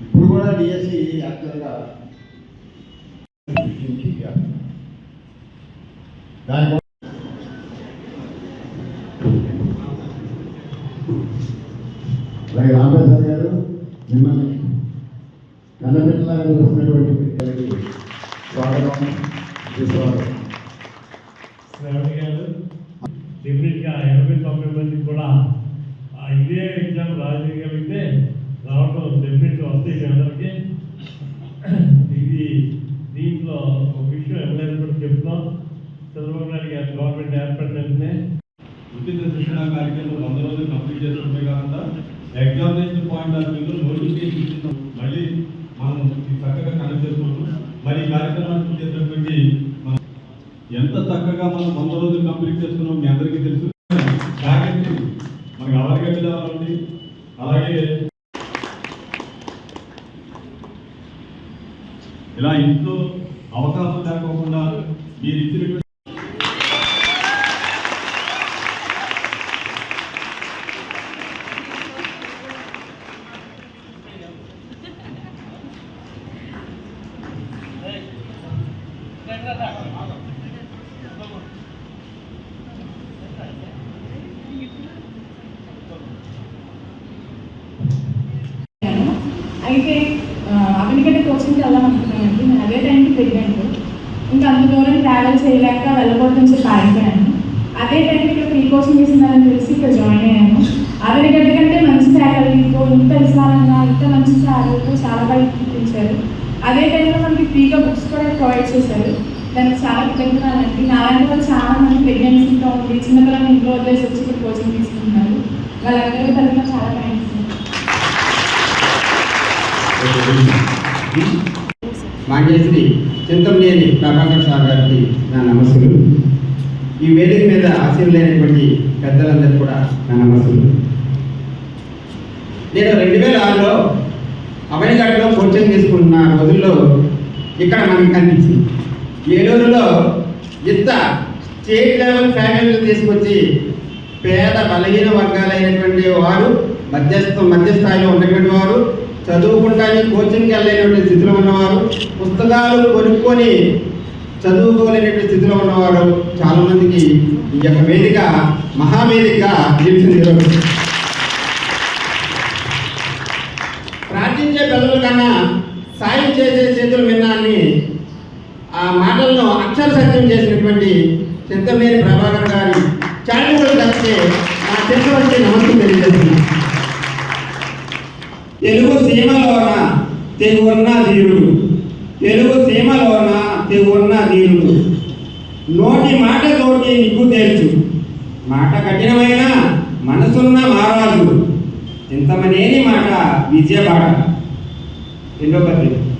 ఇప్పుడు కూడా డిఎస్సి యాక్చువల్గా దాని అలాగే గారు మిమ్మల్ని కన్నబిడ్డలాగా చూస్తున్నటువంటి పిల్లలకి స్వాగతం సుస్వాగతం శ్రావణి గారు డెఫినెట్గా ఎనభై తొంభై మంది కూడా ఆ ఇదే ఎగ్జామ్ రాయగలిగితే రావడం డెఫినెట్గా వస్తాయి మీ అందరికీ ఇది దీంట్లో ఒక విషయం ఎమ్మెల్యే కూడా చెప్తాం చంద్రబాబు నాయుడు గారు గవర్నమెంట్ ఏర్పడిన వెంటనే విద్య శిక్షణ కార్యక్రమం వంద రోజులు కంప్లీట్ చేస్తుంటే కాకుండా ఎగ్జామినేషన్ పాయింట్ ఆఫ్ వ్యూలో నోటిఫికేషన్ ఇచ్చిన మళ్ళీ మనం చక్కగా కనెక్ట్ చేసుకుంటాం మరి ఈ కార్యక్రమాన్ని చేసినటువంటి ఎంత చక్కగా మనం వంద రోజులు కంప్లీట్ చేసుకున్నాం మీ అందరికీ తెలుసు. మనకి అవరగడ్డ అలాగే ఇలా ఇంట్లో అవకాశం లేకోకుండా మీరు ఇచ్చినటువంటి అయితే అమెరికన్ కోచింగ్కి వెళ్దామనుకున్నానండి నేను అదే టైంకి ప్రెగ్నెంట్ ఇంకా అంత దూరం ట్రావెల్ చేయలేక వెళ్ళకూడదని చెప్పి ఆగిపోయాను. అదే టైంకి ఇక్కడ ఫ్రీ కోచింగ్ ఇస్తున్నారని తెలిసి ఇక్కడ జాయిన్ అయ్యాను. అమెరికన్ కంటే మంచి ఫ్యాకల్టీతో ఇంత విశాలంగా ఇంత మంచి ఫ్యాకల్టీతో చాలా బాగా ఇప్పించారు అదే టైంలో మనకి ఫ్రీగా బుక్స్ కూడా ప్రొవైడ్ చేశారు. దానికి చాలా కృతజ్ఞతలండి. నాలాంటి వాళ్ళు చాలా మంది ప్రెగ్నెన్సీతో ఉంది చిన్నపిల్లలు ఇంట్లో వదిలేసి వచ్చి ఇక్కడ కోచింగ్ తీసుకుంటున్నారు. వాళ్ళందరూ తరఫున చాలా మాండేశ్వరి చింతంనేని ప్రభాకర్ సార్ గారికి నా నమస్సులు. ఈ వేదిక మీద ఆశీర్వైనటువంటి పెద్దలందరికీ కూడా నా నమస్సులు. నేను రెండు వేల ఆరులో అవనిగడ్డలో కోచింగ్ తీసుకున్న రోజుల్లో ఇక్కడ మనకి కనిపించింది. ఏలూరులో ఇంత స్టేట్ లెవెల్ ఫ్యాకల్టీ తీసుకొచ్చి పేద బలహీన వర్గాలైనటువంటి వారు మధ్యస్థ మధ్యస్థాయిలో ఉన్నటువంటి వారు చదువుకుంటానికి కోచింగ్కి వెళ్ళలేనటువంటి స్థితిలో ఉన్నవారు పుస్తకాలు కొనుక్కొని చదువుకోలేనటువంటి స్థితిలో ఉన్నవారు చాలామందికి ఈ యొక్క వేదిక మహావేదికగా నిలిచింది ప్రార్థించే పిల్లల కన్నా సాయం చేసే చేతుల మిన్నాన్ని ఆ మాటలను అక్షర సత్యం చేసినటువంటి చింతమనేని ప్రభాకర్ గారి చారిటబుల్ ట్రస్ట్కి నా చేతుల వచ్చి నమస్కారం తెలియజేస్తున్నాను తెలుగు సీమలోన తెగున్న ధీరుడు. తెలుగు సీమలోన తెగున్న ధీరుడు. నోటి మాట తోటి నిగ్గు తేల్చు. మాట కఠినమైన మనసున్న మారాజు ఇంతమనేని మాట విజయబాట. రెండో పద్యం.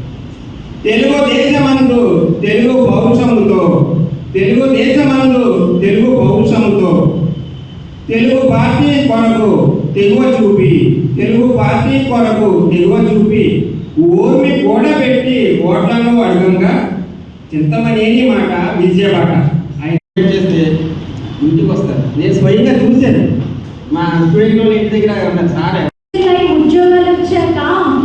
తెలుగు దేశమందు తెలుగు పౌరుషముతో తెలుగు దేశమందు తెలుగు పౌరుషముతో తెలుగు పార్టీ కొరకు తెగువ చూపి తెలుగు పార్టీ కొరకు నిల్వ చూపి ఓర్మి కూడబెట్టి ఓట్లను అడగంగా చింతమనేని మాట విజయబాట ఆయన చేస్తే ఇంటికి వస్తారు. నేను స్వయంగా చూశాను. మా స్టూడెంట్ వాళ్ళ ఇంటి దగ్గర ఉన్న సార్ మరి ఉద్యోగాలు వచ్చాక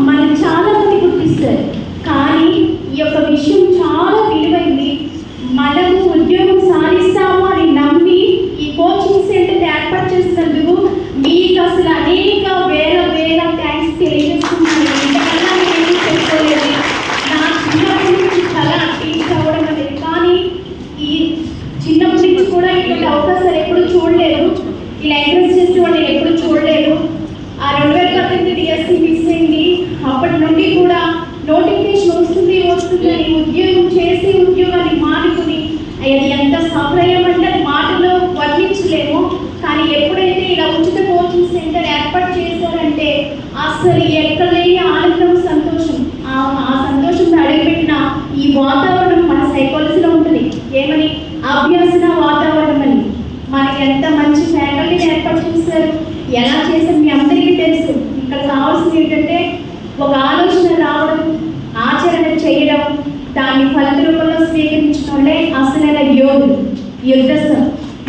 మనకి చాలా మంది గుర్తిస్తారు కానీ ఈ యొక్క విషయం చాలా విలువైంది మనము ఉద్యోగం సాధిస్తాము అని నమ్మి ఈ కోచింగ్ సెంటర్ ఏర్పాటు చేసినందుకు మీకు అసలు అనేక వేల వేల థ్యాంక్స్ తెలియజేస్తున్నాను ఇంతకన్నా నేను చెప్పుకోలేదు నా చిన్నప్పటి నుంచి కళ టీచర్ అవ్వడం అనేది కానీ ఈ చిన్నప్పటి నుంచి కూడా ఇటువంటి అవకాశాలు ఎప్పుడు చూడలేదు ఇలా ఎంకరేజ్ చేసే వాళ్ళు ఎప్పుడు చూడలేదు ఆ రెండు వేల పద్దెనిమిది డిఎస్సి మిస్ అయింది అప్పటి నుండి కూడా నోటిఫికేషన్ వస్తుంది వస్తుంది అని ఉద్యోగం చేసి ఉద్యోగాన్ని మానుకుని అది ఎంత సఫలయం అంటే అది మాటలో వర్ణించలేము కానీ ఎప్పుడైతే ఇలా ఉచిత కోచింగ్ సెంటర్ ఏర్పాటు చేశారంటే అసలు ఎక్కడ లేని ఆనందం సంతోషం. ఆ ఆ సంతోషం అడిగిపెట్టిన ఈ వాతావరణం మన సైకాలజీలో ఉంటుంది. ఏమని? అభ్యసన వాతావరణం అని. మనకి ఎంత మంచి ఫ్యాకల్టీని ఏర్పాటు చేశారు? ఎలా చేశారు మీ అందరికీ తెలుసు ఇక్కడ కావాల్సింది ఏంటంటే ఒక ఆలోచన రావడం ఆచరణ చేయడం దాన్ని ఫలిత రూపంలో స్వీకరించిన వాళ్ళే అసలైన యోగులు యుద్ధ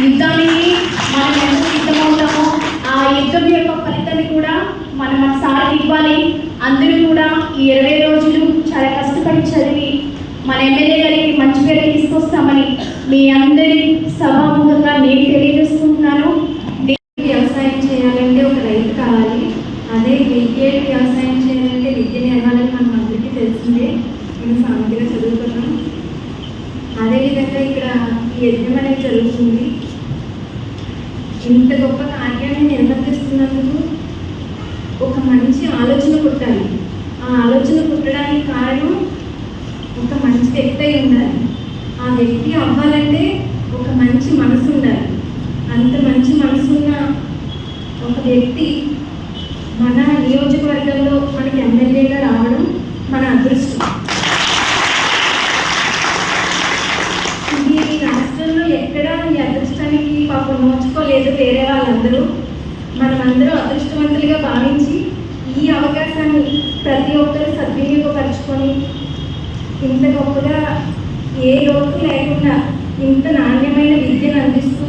యుద్ధానికి మనం ఎంత సిద్ధమవుతామో ఆ యుద్ధం యొక్క అందరికీ కూడా మనం మన సార్కి ఇవ్వాలి అందరూ కూడా ఈ ఇరవై రోజులు చాలా కష్టపడి చదివి మన ఎమ్మెల్యే గారికి మంచి పేరు తీసుకొస్తామని మీ అందరి సభాముఖంగా నేను తెలియజేసుకుంటున్నాను వ్యవసాయం చేయాలంటే ఒక రైతు కావాలి అదే విద్య వ్యవసాయం చేయాలంటే విద్య నేర్వాలని మనం అందరికీ తెలిసిందే మేము సామెతగా చదువుకున్నాం అదేవిధంగా ఇక్కడ ఈ యజ్ఞం అనేది జరుగుతుంది ఇంత గొప్ప కార్యాన్ని నిర్వర్తిస్తున్నందుకు ఒక మంచి ఆలోచన పుట్టాలి ఆ ఆలోచన పుట్టడానికి కారణం ఒక మంచి వ్యక్తి అయి ఉండాలి ఆ వ్యక్తి అవ్వాలంటే ఒక మంచి మనసు ఉండాలి అంత మంచి మనసున్న ఒక వ్యక్తి మన నియోజకవర్గంలో మనకి ఎమ్మెల్యేగా రావడం మన అదృష్టం ఇది ఈ రాష్ట్రంలో ఎక్కడ ఈ అదృష్టానికి పాపం లేదు వేరే వాళ్ళందరూ మనమందరూ అదృష్టవంతులుగా భావించి ఈ అవకాశాన్ని ప్రతి ఒక్కరు సద్వినియోగపరచుకొని ఇంత గొప్పగా ఏ లోటు లేకుండా ఇంత నాణ్యమైన విద్యను అందిస్తూ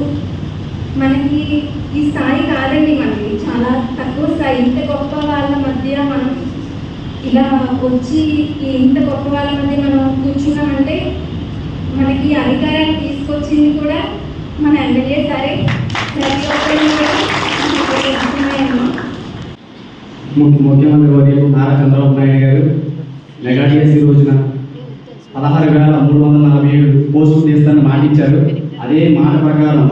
మనకి ఈ స్థాయి కాదండి మనకి. చాలా తక్కువ స్థాయి. ఇంత గొప్ప వాళ్ళ మధ్య మనం ఇలా వచ్చి ఇంత గొప్ప వాళ్ళ మధ్య మనం కూర్చున్నామంటే మనకి ఈ అధికారాన్ని తీసుకొచ్చింది కూడా మన ఎమ్మెల్యే సరే. ముఖ్యమంత్రి వర్యులు నారా చంద్రబాబు నాయుడు గారు మెగా డిఎస్సి రోజున పదహారు వేల మూడు వందల నలభై ఏడు పోస్టులు తీస్తానని మాట ఇచ్చారు అదే మాట ప్రకారం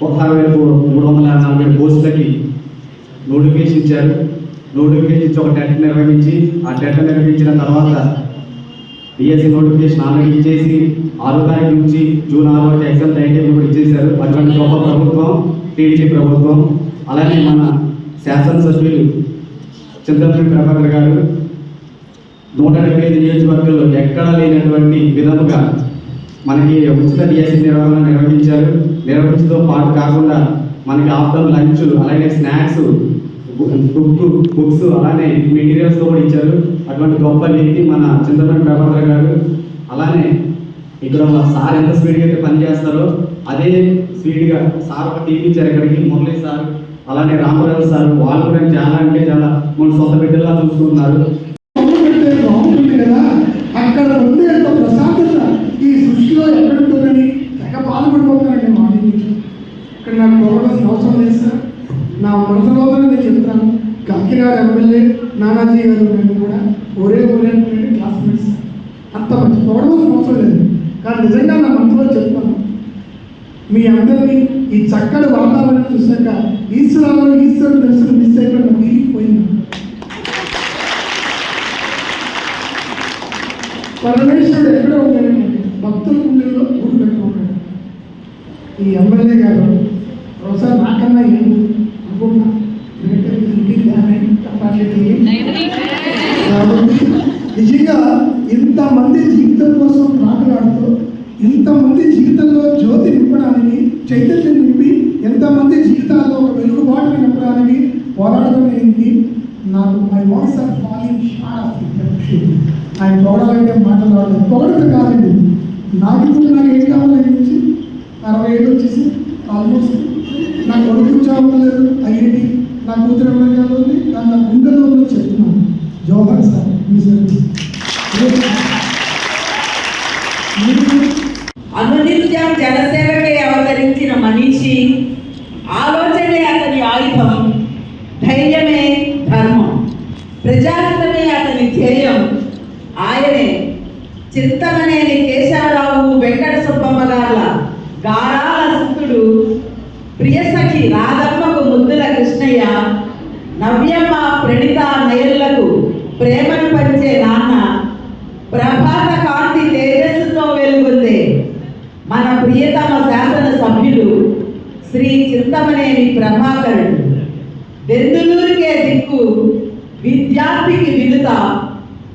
పదహారు వేల మూడు వందల నలభై ఏడు పోస్టులకి నోటిఫికేషన్ ఇచ్చారు. నోటిఫికేషన్ ఇచ్చి ఒక టెట్ నిర్వహించి ఆ టెట్ నిర్వహించిన తర్వాత డిఎస్సి నోటిఫికేషన్ ఆల్రెడీ ఇచ్చేసి ఆరో తారీఖు నుంచి జూన్ ఆరో ఎగ్జామ్ టైం టేబుల్ కూడా ఇచ్చేశారు. అటువంటి గొప్ప ప్రభుత్వం టీడీపీ ప్రభుత్వం అలాగే మన శాసనసభ్యులు చంద్రబాబు ప్రభాకర్ గారు నూట డెబ్బై ఐదు నియోజకవర్గంలో ఎక్కడా లేనటువంటి విధముగా మనకి ఉచిత డిఎస్సి నిర్వహణ నిర్వహించారు. నిర్వహించడంతో పాటు కాకుండా మనకి ఆఫ్టర్ లంచ్ అలాగే స్నాక్స్ బుక్ బుక్స్ అలానే మెటీరియల్స్ కూడా ఇచ్చారు. అటువంటి గొప్ప వ్యక్తి మన చింతపల్లి ప్రభాకర్ గారు. అలానే ఇక్కడ సార్ ఎంత స్పీడ్గా అయితే పనిచేస్తారో అదే స్పీడ్గా సార్ ఒక టీం ఇచ్చారు ఇక్కడికి మురళి సార్ అలానే రామరాజు సార్ వాళ్ళు కూడా చాలా అంటే చాలా మన సొంత బిడ్డలా చూసుకుంటున్నారు. అక్కడ ప్రశాంతత ఈ సృష్టిలో ఎక్కడ ఉంటుందని తెగ బాధపడిపోతానండి మా ఇక్కడ నాకు గౌరవ అవసరం లేదు సార్. నా మనసులో నేను చెప్తాను. కాకినాడ ఎమ్మెల్యే నానాజీ గారు నేను కూడా. ఒరే ఒరే అంటే క్లాస్మేట్స్ అంత మంచి పోవడం అవసరం లేదు. కానీ నిజంగా నా మనసులో చెప్తాను. మీ అందరినీ ఈ చక్కటి వాతావరణం చూశాక ఈశ్వరాలు ఈశ్వరుడు దర్శనం మిస్ అయిపోయిన మిగిలిపోయింది పరమేశ్వరుడు ఎక్కడ ఉన్నాడంటే భక్తుల గుండెల్లో గుడి పెట్టుకున్నాడు ఈ ఎమ్మెల్యే గారు ఒకసారి నాకన్నా ఏం అనుకుంటా ఎందుకంటే ఇది ఇంటికి దాని తప్పట్లేదు కాబట్టి నిజంగా మంది జీవితం కోసం మాట్లాడుతూ ఇంతమంది జీవితంలో జ్యోతి నింపడానికి చైతన్యం నింపి ఎంతమంది జీవితాల్లో ఒక వెలుగుబాటు నింపడానికి పోరాడడానికి నాకు my voice are falling short ఆయన పొగడాలంటే మాట్లాడాలి రావడం పొగడత కాదండి. నాకు ఇప్పుడు నాకు ఏం కావాలి నుంచి అరవై ఏళ్ళు వచ్చేసి ఆల్మోస్ట్ నా కొడుకు ఉద్యోగం లేదు ఐఐటి నా కూతురు అమెరికాలో ఉంది? నా గుండెలో ఉన్నది చెప్తున్నాను. జోహర్ సార్ మీ సర్వీస్ మీరు అనునిత్యం జనసేవకై అవతరించిన మనిషి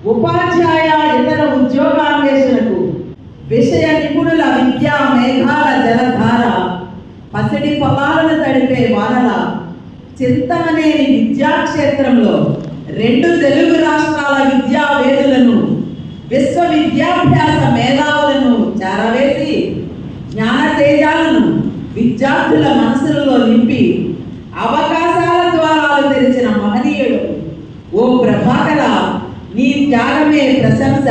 ఉపాధ్యాయ ఇతర ఉద్యోగాన్వేషణకు విషయ నిపుణుల విద్యా మేఘాల జలధార పసిడి పొలాలను తడిపే వానల చింతమనేని విద్యాక్షేత్రంలో రెండు తెలుగు రాష్ట్రాల విద్యావేదులను విశ్వవిద్యాభ్యాస మేధావులను చేరవేసి జ్ఞాన తేజాలను విద్యార్థుల మనసులలో నింపి అవకాశాల ద్వారా తెరిచిన మహనీయుడు ఓ ప్రభాకర త్యాగమే ప్రశంస.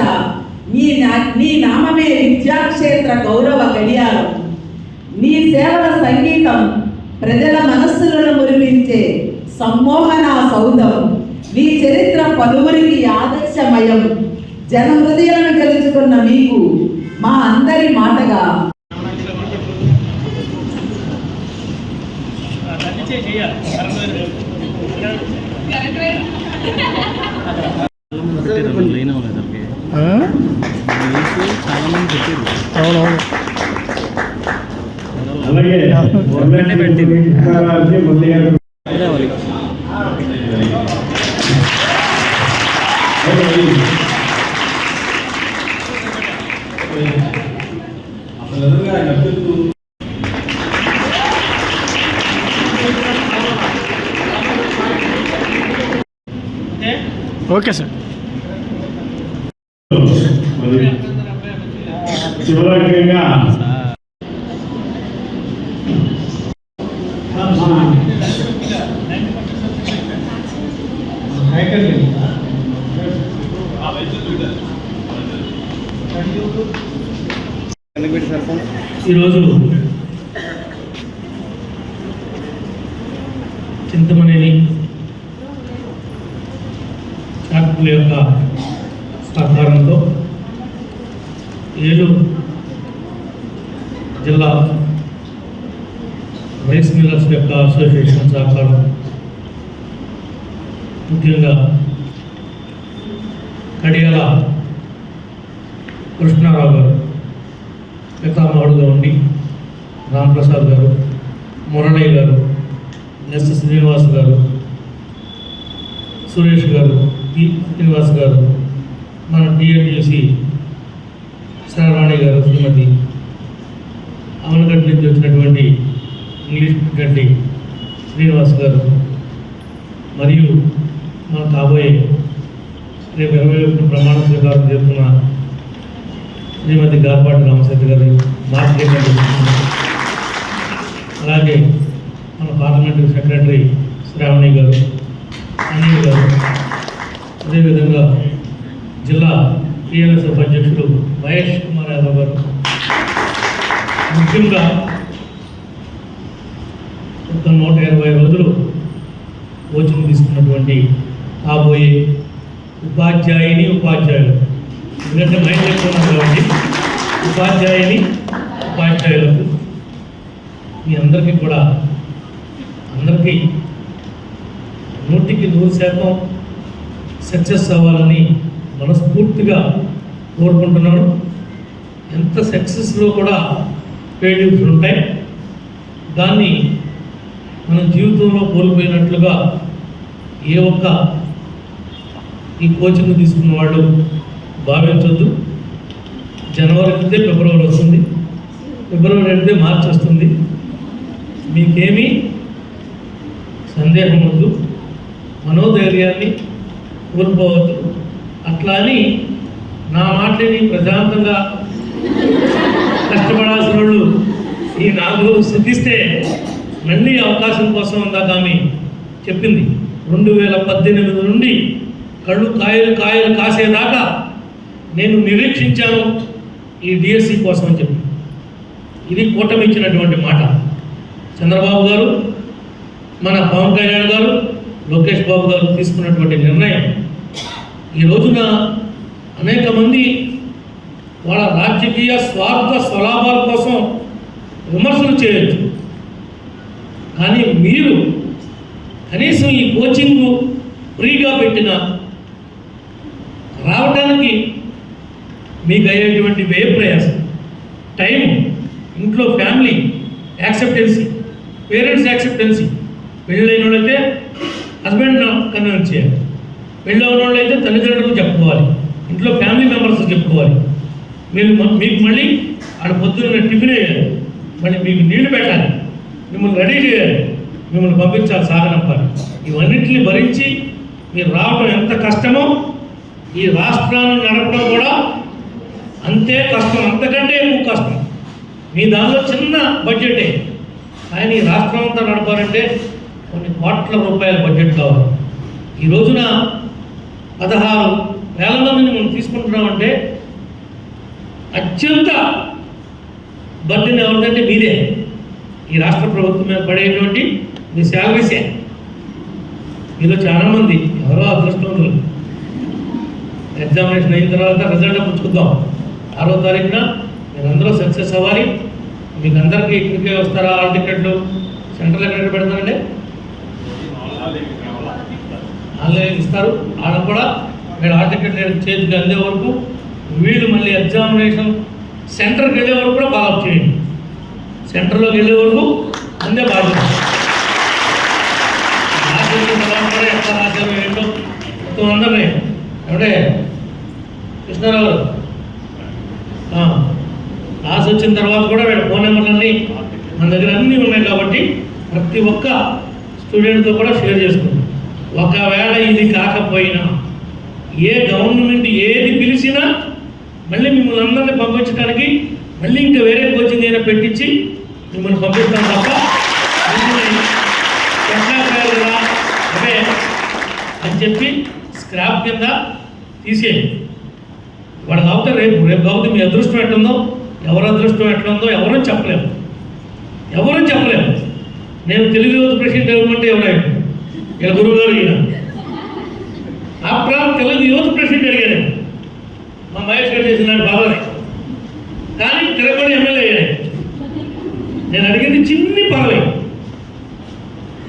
నీ నా- నీ నామమే విద్యాక్షేత్ర గౌరవ గడియారం. నీ సేవల సంగీతం ప్రజల మనస్సులను మురిపించే సమ్మోహన సౌధం. నీ చరిత్ర పలువురికి ఆదర్శమయం. జన హృదయాలను గెలుచుకున్న మీకు మా అందరి మాటగా. మొదటి గారికి మురళి గారు అసలు నిజంగా ఆయన అభ్యర్థులు ఓకే. సార్ శివరాజ్యంగా ఈరోజు చింతమనేని శాఖల యొక్క సహకారంతో ఏలూరు జిల్లా రైస్ మిల్లర్స్ యొక్క అసోసియేషన్ సహకారం ముఖ్యంగా కడియాల కృష్ణారావు గారు పితామహుడుగా ఉండి రాంప్రసాద్ గారు మురళయ్య గారు ఎస్. శ్రీనివాస్ గారు సురేష్ గారు పి. శ్రీనివాస్ గారు మన టీఎన్యూసి శ్రావణి గారు శ్రీమతి అమలగడ్డ నుంచి వచ్చినటువంటి ఇంగ్లీష్ గడ్డి శ్రీనివాస్ గారు మరియు మన కాబోయే రేపు ఇరవై ఒకటి ప్రమాణ స్వీకారం చేస్తున్న శ్రీమతి గార్పాటి రామశెట్టి గారు మార్కెట్ అలాగే మన పార్లమెంటరీ సెక్రటరీ శ్రావణి గారు అనిల్ గారు అదేవిధంగా జిల్లా టీఎన్ఎస్ఎఫ్ అధ్యక్షుడు మహేష్ కుమార్ యాదవ్ గారు. ముఖ్యంగా ఒక నూట ఇరవై రోజులు కోచింగ్ తీసుకున్నటువంటి కాబోయే ఉపాధ్యాయుని ఉపాధ్యాయులు. ఎందుకంటే మైండ్ ఎక్కువ కాబట్టి ఉపాధ్యాయుని ఉపాధ్యాయులకు మీ అందరికీ కూడా అందరికీ నూటికి నూరు శాతం సక్సెస్ అవ్వాలని మనస్ఫూర్తిగా కోరుకుంటున్నాను. ఎంత సక్సెస్లో కూడా ఫెయిల్యూర్స్ ఉంటాయి. దాన్ని మన జీవితంలో కోల్పోయినట్లుగా ఏ ఒక్క ఈ కోచింగ్ తీసుకున్న వాళ్ళు భావించొద్దు. జనవరి అయితే ఫిబ్రవరి వస్తుంది. ఫిబ్రవరి అయితే మార్చి వస్తుంది. మీకేమీ సందేహం వద్దు. మనోధైర్యాన్ని కోల్పోవద్దు. అట్లా అని నా మాటని ప్రశాంతంగా కష్టపడాల్సిన వాళ్ళు ఈ నాలుగు శుద్ధిస్తే మళ్ళీ అవకాశం కోసం ఉందా ఆమె చెప్పింది. రెండు వేల పద్దెనిమిది నుండి కళ్ళు కాయలు కాయలు కాసేదాకా నేను నిరీక్షించాను ఈ డిఎస్సి కోసం అని చెప్పి. ఇది కూటమి ఇచ్చినటువంటి మాట. చంద్రబాబు గారు మన పవన్ కళ్యాణ్ గారు లోకేష్ బాబు గారు తీసుకున్నటువంటి నిర్ణయం. ఈ రోజున అనేక మంది వాళ్ళ రాజకీయ స్వార్థ స్వలాభాల కోసం విమర్శలు చేయొచ్చు. కానీ మీరు కనీసం ఈ కోచింగ్ ఫ్రీగా పెట్టిన రావడానికి మీకు అయ్యేటువంటి వ్యయ ప్రయాసం. టైం ఇంట్లో ఫ్యామిలీ యాక్సెప్టెన్సీ పేరెంట్స్ యాక్సెప్టెన్సీ పెళ్ళైన వాళ్ళైతే హస్బెండ్ కన్విన్స్ చేయాలి. పెళ్ళి అయిన వాళ్ళైతే తల్లిదండ్రులకు చెప్పుకోవాలి. ఇంట్లో ఫ్యామిలీ మెంబర్స్ చెప్పుకోవాలి. మీరు మీకు మళ్ళీ ఆడ పొద్దున్న టిఫిన్ వేయాలి. మళ్ళీ మీకు నీళ్ళు పెట్టాలి. మిమ్మల్ని రెడీ చేయాలి. మిమ్మల్ని పంపించాలి సాగనంపాలి. ఇవన్నిటిని భరించి మీరు రావడం ఎంత కష్టమో ఈ రాష్ట్రాన్ని నడపడం కూడా అంతే కష్టం అంతకంటే ఎక్కువ కష్టం. మీ దానిలో చిన్న బడ్జెటే కానీ ఈ రాష్ట్రం అంతా నడపాలంటే కొన్ని కోట్ల రూపాయల బడ్జెట్ కావాలి. ఈ రోజున పదహారు వేల మందిని మనం తీసుకుంటున్నామంటే అత్యంత బర్డెన్ ఎవరిదంటే మీదే ఈ రాష్ట్ర ప్రభుత్వం మీద పడేటువంటి మీ శాలరీసే మీలో చాలామంది ఎవరో అదృష్టవంతులు. ఎగ్జామినేషన్ అయిన తర్వాత రిజల్ట్ పుచ్చుకుందాం. ఆరో తారీఖున మీరందరూ సక్సెస్ అవ్వాలి. మీకు అందరికీ ఇక్కడికే వస్తారా? ఆల్ టికెట్లు సెంటర్లో ఎక్కడ పెడతానండి ఆన్లైన్ ఇస్తారు. ఆడ కూడా మీరు ఆల్ టికెట్ చేతికి అందే వరకు వీళ్ళు మళ్ళీ ఎగ్జామినేషన్ సెంటర్కి వెళ్ళే వరకు కూడా బాగా చేయండి. సెంటర్లోకి వెళ్ళే వరకు అందే బాధ్యత. రాసిన రాశారు ఏంటో మొత్తం అందరినీ. ఏమంటే కృష్ణారావు గారు, క్లాస్ వచ్చిన తర్వాత కూడా వీళ్ళ ఫోన్ నెంబర్లన్నీ మన దగ్గర అన్నీ ఉన్నాయి కాబట్టి ప్రతి ఒక్క స్టూడెంట్తో కూడా షేర్ చేసుకుంటాం ఒకవేళ ఇది కాకపోయినా ఏ గవర్నమెంట్ ఏది పిలిచినా మళ్ళీ మిమ్మల్ని అందరినీ పంపించడానికి మళ్ళీ ఇంకా వేరే కోచింగ్ అయినా పెట్టించి మిమ్మల్ని పంపిస్తాం తప్ప అదే అని చెప్పి స్క్రాప్ కింద తీసేయండి. కాకపోతే రేపు రేపు కాకపోతే మీ అదృష్టం ఎట్లుందో ఎవరి అదృష్టం ఎట్లుందో ఎవరూ చెప్పలేము. ఎవరూ చెప్పలేము. నేను తెలుగు యువత ప్రెసిడెంట్ ఎవరంటే ఎవరైనా ఇలా గురువు గారు ఈయన ఆఫ్టర్ తెలుగు యువత ప్రెసిడెంట్ అడిగాను మా మహేష్ గారు చేసిన బాబానే కానీ తిరగబడి ఎమ్మెల్యే అయ్యాడు నేను అడిగింది చిన్ని పదవి.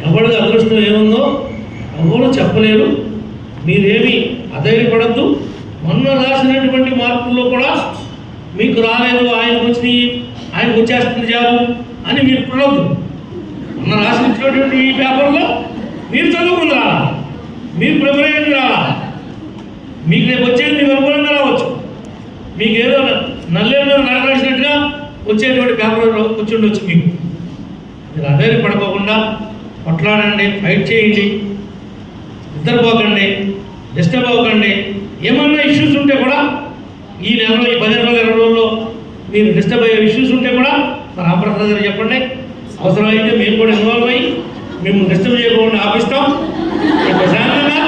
ఎవరికి అదృష్టం ఏముందో ఎవరు చెప్పలేరు. మీరేమి అధైర్యపడద్దు. మొన్న రాసినటువంటి మార్కుల్లో కూడా మీకు రాలేదు ఆయనకు వచ్చినాయి ఆయనకు వచ్చేస్తుంది జాబు అని మీరు పిలవద్దు మొన్న రాసినటువంటి ఈ పేపర్లో మీరు చదువుకుందా మీరు ప్రిపరేషన్ రాలా. మీకు రేపు వచ్చేది మీకు అనుకూలంగా రావచ్చు. మీకు ఏదో నల్లేరు మీద నడరాసినట్టుగా వచ్చేటువంటి పేపర్ వచ్చి ఉండొచ్చు మీకు. మీరు అధైర్య పడుకోకుండా కొట్లాడండి ఫైట్ చేయండి నిద్రపోకండి. డిస్టర్బ్ అవ్వకండి ఏమన్నా ఇష్యూస్ ఉంటే కూడా ఈ నెలలో ఈ పది నెలల ఇరవై రోజుల్లో మీరు డిస్టర్బ్ అయ్యే ఇష్యూస్ ఉంటే కూడా మరి రామప్రసాద్ గారు చెప్పండి. అవసరమైతే మేము కూడా ఇన్వాల్వ్ అయ్యి మేము డిస్టర్బ్ చేయకుండా ఆపిస్తాం. ప్రశాంతంగా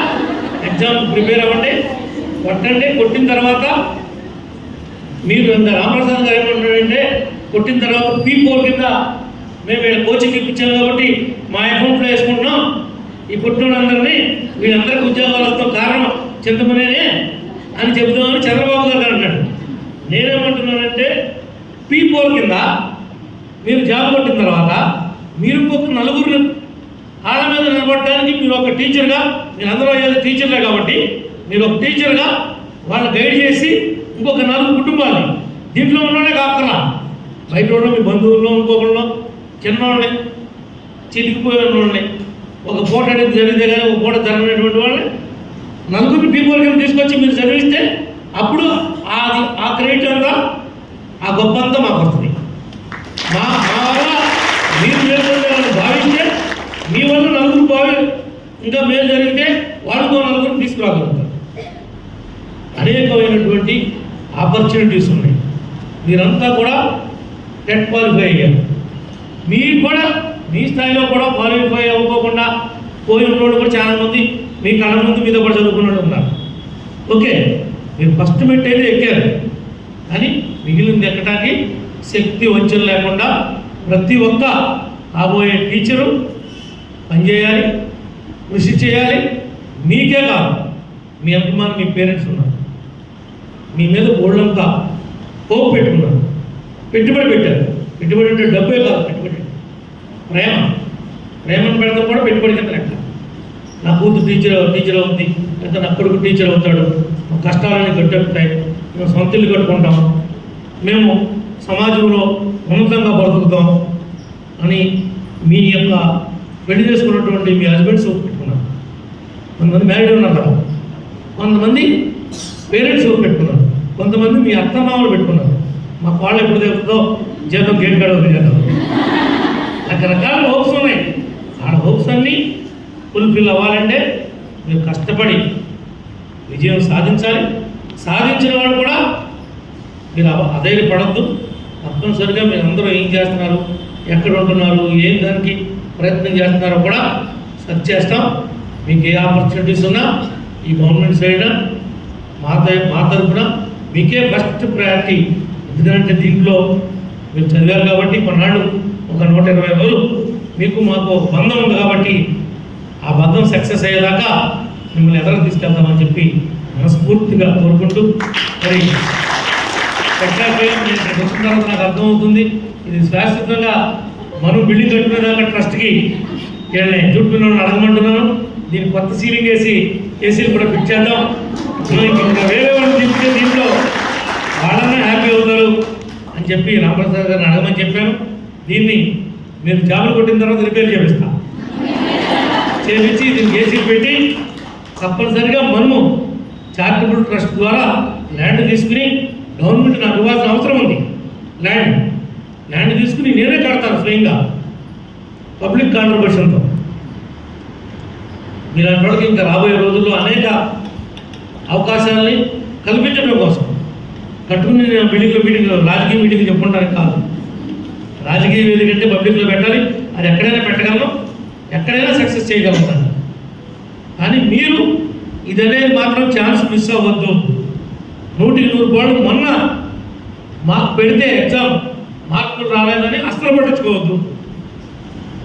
ఎగ్జామ్ ప్రిపేర్ అవ్వండి కొట్టండి. కొట్టిన తర్వాత మీరు ఇంత రామప్రసాద్ గారు ఏమంటాడంటే కొట్టిన తర్వాత పీ ఫోర్ కింద మేము వీళ్ళ కోచింగ్ ఇప్పించాం కాబట్టి మా అకౌంట్లో వేసుకుంటున్నాం. ఈ పుట్టినందరినీ వీళ్ళందరికీ ఉద్యోగాలు వస్తాం కారణం చింతమనేనే అని చెబుదామని చంద్రబాబు గారు అన్నాడు. నేనేమంటున్నానంటే పీ ఫోర్ కింద మీరు జాబ్ కొట్టిన తర్వాత మీరు ఇంకొక నలుగురు ఆళ్ళ మీద నిలబడడానికి మీరు ఒక టీచర్గా మీరు అందరూ అయ్యేది టీచర్లే కాబట్టి మీరు ఒక టీచర్గా వాళ్ళని గైడ్ చేసి ఇంకొక నలుగురు కుటుంబాలు దీంట్లో ఉన్నోడే కాకుండా బయట ఉన్న మీ బంధువుల్లో ఇంకొకళ్ళు చిన్నోళ్ళని చితికిపోయిన వాళ్ళని ఒక పూట అనేది జరిగితే కానీ ఒక పూట జరగనటువంటి వాళ్ళని నలుగురిని పీపుల్ కింద తీసుకొచ్చి మీరు చదివిస్తే అప్పుడు అది ఆ క్రెడిట్ అంతా ఆ గొప్ప అంతా మాకు వస్తుంది. మా మా వల్ల మీరు మేల్కొంటారని భావిస్తే మీ వల్ల నలుగురు భావి ఇంకా మేలు జరిగితే వాళ్ళతో నలుగురు తీసుకురాగలుగుతారు. అనేకమైనటువంటి ఆపర్చునిటీస్ ఉన్నాయి. మీరంతా కూడా టెట్ క్వాలిఫై అయ్యారు. మీరు కూడా మీ స్థాయిలో కూడా క్వాలిఫై అవ్వకోకుండా పోయిన వాళ్ళు కూడా చాలామంది మీ కళ్ళ ముందు మీద కూడా చదువుకున్నట్టు ఉన్నారు. ఓకే మీరు ఫస్ట్ మెట్ అయితే ఎక్కారు. కానీ మిగిలింది ఎక్కడానికి శక్తి వంచన లేకుండా ప్రతి ఒక్క కాబోయే టీచరు పనిచేయాలి కృషి చేయాలి. మీకే కాదు మీ అభిమానం మీ పేరెంట్స్ ఉన్నారు. మీ మీద బోళ్ళంతా పోపు పెట్టుకున్నారు. పెట్టుబడి పెట్టారు. పెట్టుబడి అంటే డబ్బే కాదు పెట్టుబడి. ప్రేమ. ప్రేమను పెడతాం కూడా పెట్టుబడి కింద లెక్క. నా కూతురు టీచర్ టీచర్ అవుతుంది లేకపోతే నా కొడుకు టీచర్ అవుతాడు. మా కష్టాలని గట్టెక్కుతాయి. మేము సొంత ఇల్లు కట్టుకుంటాం. మేము సమాజంలో ఉన్నతంగా బ్రతుకుతాం అని మీ యొక్క పెళ్ళి చేసుకున్నటువంటి మీ హస్బెండ్స్ పెట్టుకున్నారు కొంతమంది మ్యారీడ్ ఉన్నారు కదా. కొంతమంది పేరెంట్స్ పెట్టుకున్నారు కొంతమంది మీ అత్తమామలు పెట్టుకున్నారు. మా కాళ్ళు ఎప్పుడు తెలుస్తుందో జీతం గేట్ కాడ జీతం రకరకాల హోప్స్ ఉన్నాయి ఆ హోప్స్ అన్నీ ఫుల్ఫిల్ అవ్వాలంటే మీరు కష్టపడి విజయం సాధించాలి. సాధించిన వాళ్ళు కూడా మీరు అవ- అధైర్యపడద్దు. తప్పనిసరిగా మీరు అందరూ ఏం చేస్తున్నారు? ఎక్కడ ఉంటున్నారు? ఏం దానికి ప్రయత్నం చేస్తున్నారో కూడా సర్చ్ చేస్తాం. మీకు ఏ ఆపర్చునిటీస్ ఉన్నా ఈ గవర్నమెంట్ సైడ్ మా మా తరఫున మీకే ఫస్ట్ ప్రయారిటీ. ఎందుకంటే దీంట్లో మీరు చదివారు కాబట్టి కొన్నాళ్ళు ఒక నూట ఇరవై రోజులు మీకు మాకు ఒక బంధం ఉంది కాబట్టి ఆ బంధం సక్సెస్ అయ్యేదాకా మిమ్మల్ని ఎదరకు తీసుకెళ్తామని చెప్పి మనస్ఫూర్తిగా కోరుకుంటూ మరి నేను వచ్చిన తర్వాత నాకు అర్థమవుతుంది. ఇది శాశ్వతంగా మనం బిల్డింగ్ కట్టుకునేదాకా ట్రస్ట్కి వీళ్ళని జూట్ పిల్లలను అడగమంటున్నాను. దీన్ని కొత్త సీలింగ్ వేసి ఏసీలు కూడా ఫిట్ చేద్దాం. ఇంకా వేరే వాళ్ళు తీసుకునే దీంట్లో వాళ్ళన్నా హ్యాపీ అవుతారు అని చెప్పి రామప్రసాద్ గారిని అడగమని చెప్పాను. దీన్ని మీరు చేపలు కొట్టిన తర్వాత రిపేర్ చేపిస్తా. చేపించి దీనికి ఏసీ పెట్టి తప్పనిసరిగా మనము చారిటబుల్ ట్రస్ట్ ద్వారా ల్యాండ్ తీసుకుని గవర్నమెంట్ నాకు ఇవ్వాల్సిన అవసరం ఉంది. ల్యాండ్ ల్యాండ్ తీసుకుని నేనే కడతాను స్వయంగా. పబ్లిక్ కాంట్రిబ్యూషన్తో మీలాంటి వాళ్ళకి ఇంకా రాబోయే రోజుల్లో అనేక అవకాశాలని కల్పించడం కోసం. కట్టుకుని నేను మీటింగ్లో మీటింగ్ రాజకీయ మీటింగ్ చెప్పుకోవడానికి కాదు. రాజకీయ వేదిక అంటే పబ్లిక్లో పెట్టాలి. అది ఎక్కడైనా పెట్టగలను. ఎక్కడైనా సక్సెస్ చేయగలుగుతాను. కానీ మీరు ఇదనేది మాత్రం ఛాన్స్ మిస్ అవ్వద్దు. నూటికి నూరు పాళ్ళు మొన్న మాకు పెడితే ఎగ్జామ్ మార్కులు రాలేదని అస్త్రం పట్టించుకోవద్దు.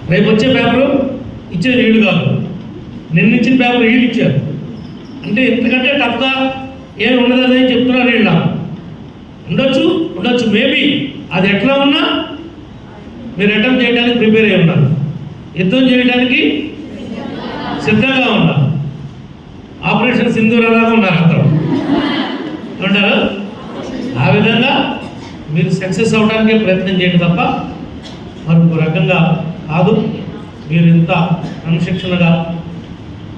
రేపు వచ్చే పేపరు ఇచ్చేది వీళ్ళు కాదు. నిన్న ఇచ్చిన పేపర్ వీళ్ళు ఇచ్చారు. అంటే ఎందుకంటే టఫ్గా ఏమి ఉండదని చెప్తున్నారు వీళ్ళ. ఉండొచ్చు ఉండొచ్చు. మేబీ అది ఎట్లా ఉన్నా మీరు అటెంప్ట్ చేయడానికి ప్రిపేర్ అయి ఉన్నారు యుద్ధం చేయడానికి సిద్ధంగా ఉన్నారు ఆపరేషన్ సింధూర్ అలాగా ఉన్నారు అందరూ ఉంటారు ఆ విధంగా మీరు సక్సెస్ అవడానికి ప్రయత్నం చేయండి తప్ప మరొక రకంగా కాదు. మీరు ఇంత క్రమశిక్షణగా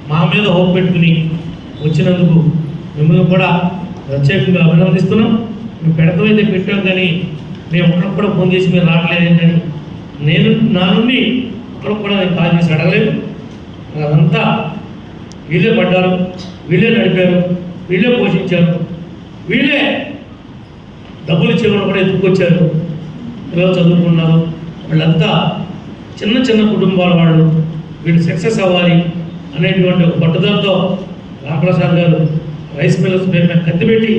మా మీద హోప్ పెట్టుకుని వచ్చినందుకు మిమ్మల్ని కూడా ప్రత్యేకంగా అభినందిస్తున్నాం. మేము పెడతామైతే పెట్టాం కానీ మేము అక్కడప్పుడు ఫోన్ చేసి మీరు రావట్లేదు ఏంటని నేను నా నుండి అక్కడ కూడా నేను కాల్ చేసి అడగలేదు. అదంతా వీళ్ళే పడ్డారు వీళ్ళే నడిపారు వీళ్ళే పోషించారు వీళ్ళే డబ్బులు ఇచ్చేవాళ్ళు కూడా ఎత్తుకొచ్చారు. పిల్లలు చదువుకున్నారు. వాళ్ళంతా చిన్న చిన్న కుటుంబాల వాళ్ళు వీళ్ళు సక్సెస్ అవ్వాలి అనేటువంటి ఒక పట్టుదలతో రామప్రసాద్ గారు రైస్ మిల్లర్స్ పేరు మీద కత్తిపెట్టి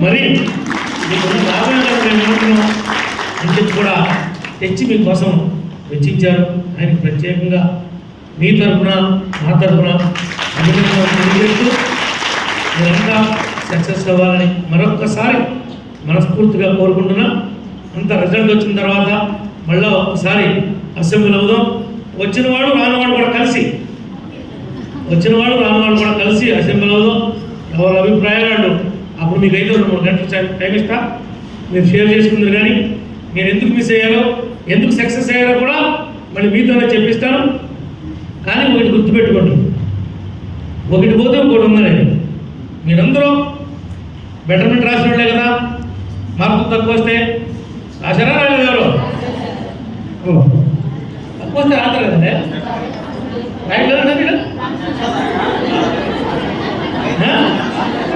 మరి మీకున్న లాభం ఏమంటున్నాం అని చెప్పి కూడా తెచ్చి మీకోసం వెచ్చించారు. ఆయన ప్రత్యేకంగా మీ తరఫున మా తరఫున అభినందనలు తెలియజేస్తూ మీరంతా సక్సెస్ అవ్వాలని మరొక్కసారి మనస్ఫూర్తిగా కోరుకుంటున్నా. అంత రిజల్ట్ వచ్చిన తర్వాత మళ్ళీ ఒక్కసారి అసెంబ్లీ అవుదాం. వచ్చిన వాడు రానివాడు కూడా కలిసి వచ్చిన వాడు రానివాడు కూడా కలిసి అసెంబ్లీ అవుదాం. ఎవరి అభిప్రాయాలు అప్పుడు మీకు అయితే రెండు మూడు గంటలు టైం- టైం ఇస్తా. మీరు షేర్ చేసుకుందరు కానీ నేను ఎందుకు మిస్ అయ్యాలో ఎందుకు సక్సెస్ అయ్యాలో కూడా మళ్ళీ మీతోనే చెప్పిస్తాను. కానీ ఒకటి గుర్తుపెట్టుకోండి. ఒకటి పోతే ఒకటి ఉందని మీరందరూ బెటర్మెంట్ రాసిన వాళ్ళే కదా మార్కులు తక్కువ వస్తే రాశారా రాలేదు ఎవరు? తక్కువ వస్తే రాదు కదండి. రాయలేదు మీరు